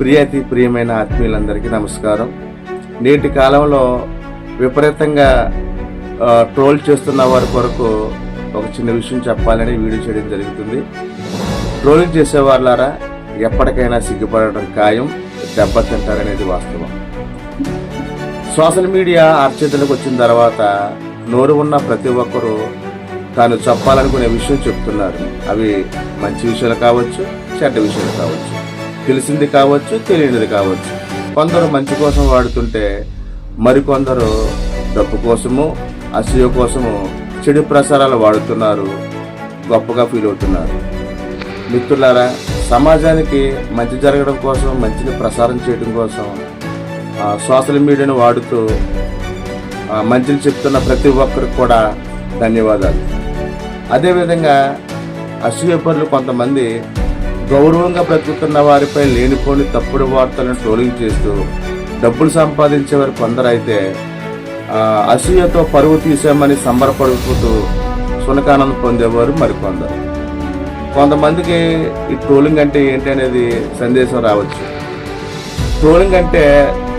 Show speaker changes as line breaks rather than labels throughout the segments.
ప్రియతి ప్రియమైన ఆత్మీయులందరికీ నమస్కారం. నేటి కాలంలో విపరీతంగా ట్రోల్ చేస్తున్న వారి కొరకు ఒక చిన్న విషయం చెప్పాలని వీడియో చేయడం జరుగుతుంది. ట్రోలింగ్ చేసే వాళ్ళారా ఎప్పటికైనా సిగ్గుపడటం ఖాయం దెబ్బతింటారనేది వాస్తవం. సోషల్ మీడియా అర్చేతలకు వచ్చిన తర్వాత నోరు ఉన్న ప్రతి ఒక్కరూ తాను చెప్పాలనుకునే విషయం చెప్తున్నారు. అవి మంచి విషయాలు కావచ్చు చెడ్డ విషయాలు కావచ్చు. తెలిసింది కావచ్చు తెలియనిది కావచ్చు. కొందరు మంచి కోసం వాడుతుంటే మరికొందరు డబ్బు కోసము అసూయ కోసము చెడు ప్రసారాలు వాడుతున్నారు గొప్పగా ఫీల్ అవుతున్నారు. మిత్రులారా సమాజానికి మంచి జరగడం కోసం మంచిని ప్రసారం చేయడం కోసం సోషల్ మీడియాను వాడుతూ మంచిని చెప్తున్న ప్రతి ఒక్కరికి కూడా ధన్యవాదాలు. అదేవిధంగా అసూయ పనులు కొంతమంది గౌరవంగా బ్రతుకుతున్న వారిపై లేనిపోని తప్పుడు వార్తలను ట్రోలింగ్ చేస్తూ డబ్బులు సంపాదించే వారు కొందరైతే అసూయతో పరువు తీసామని సంబరపడుతూ సునకానందం పొందేవారు మరికొందరు. కొంతమందికి ఈ ట్రోలింగ్ అంటే ఏంటి అనేది సందేశం రావచ్చు. ట్రోలింగ్ అంటే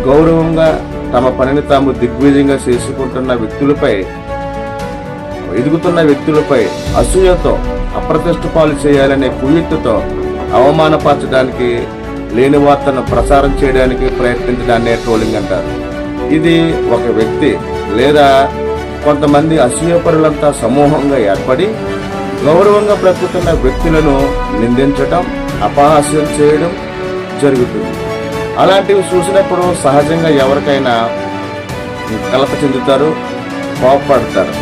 గౌరవంగా తమ పనిని తాము దిగ్విజయంగా చేసుకుంటున్న వ్యక్తులపై ఎదుగుతున్న వ్యక్తులపై అసూయతో అప్రతిష్ట పాలు చేయాలనే కుయుక్తితో అవమానపరచడానికి లేని వార్తను ప్రసారం చేయడానికి ప్రయత్నించడాన్నే ట్రోలింగ్ అంటారు. ఇది ఒక వ్యక్తి లేదా కొంతమంది అసూయపరులంతా సమూహంగా ఏర్పడి గౌరవంగా బ్రతుకుతున్న వ్యక్తులను నిందించటం అపహాస్యం చేయడం జరుగుతుంది. అలాంటివి చూసినప్పుడు సహజంగా ఎవరికైనా కలప చెందుతారు కోపపడతారు.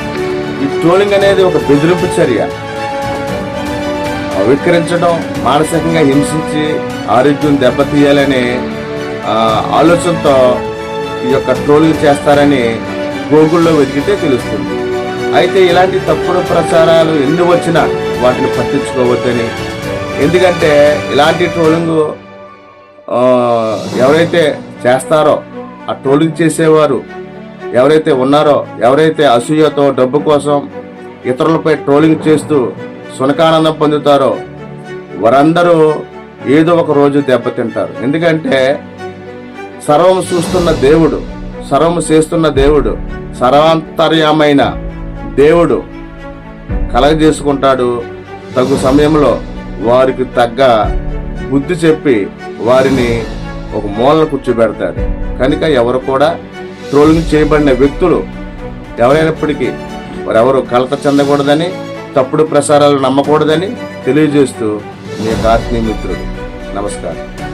ఈ ట్రోలింగ్ అనేది ఒక బెదిరింపు చర్య. విక్రించడం మానసికంగా హింసించి ఆరోగ్యం దెబ్బతీయాలనే ఆలోచనతో ఈ యొక్క ట్రోలింగ్ చేస్తారని గూగుల్లో వెతికితే తెలుస్తుంది. అయితే ఇలాంటి తప్పుడు ప్రచారాలు ఎన్ని వచ్చినా వాటిని పట్టించుకోవద్దని. ఎందుకంటే ఇలాంటి ట్రోలింగ్ ఎవరైతే చేస్తారో ఆ ట్రోలింగ్ చేసేవారు ఎవరైతే ఉన్నారో ఎవరైతే అసూయతో డబ్బు కోసం ఇతరులపై ట్రోలింగ్ చేస్తూ సునకానందం పొందుతారో వారందరూ ఏదో ఒక రోజు దెబ్బతింటారు. ఎందుకంటే సర్వం చూస్తున్న దేవుడు సర్వము చేస్తున్న దేవుడు సర్వాంతర్యమైన దేవుడు కలగజేసుకుంటాడు. తగు సమయంలో వారికి తగ్గ బుద్ధి చెప్పి వారిని ఒక మూలన కూర్చోబెడతాడు. కనుక ఎవరు కూడా ట్రోలింగ్ చేయబడిన వ్యక్తులు ఎవరైనప్పటికీ వారెవరు కలత చెందకూడదని తప్పుడు ప్రసారాలు నమ్మకూడదని తెలియజేస్తూ మీ ఆత్మీయ మిత్రుడు. నమస్కారం.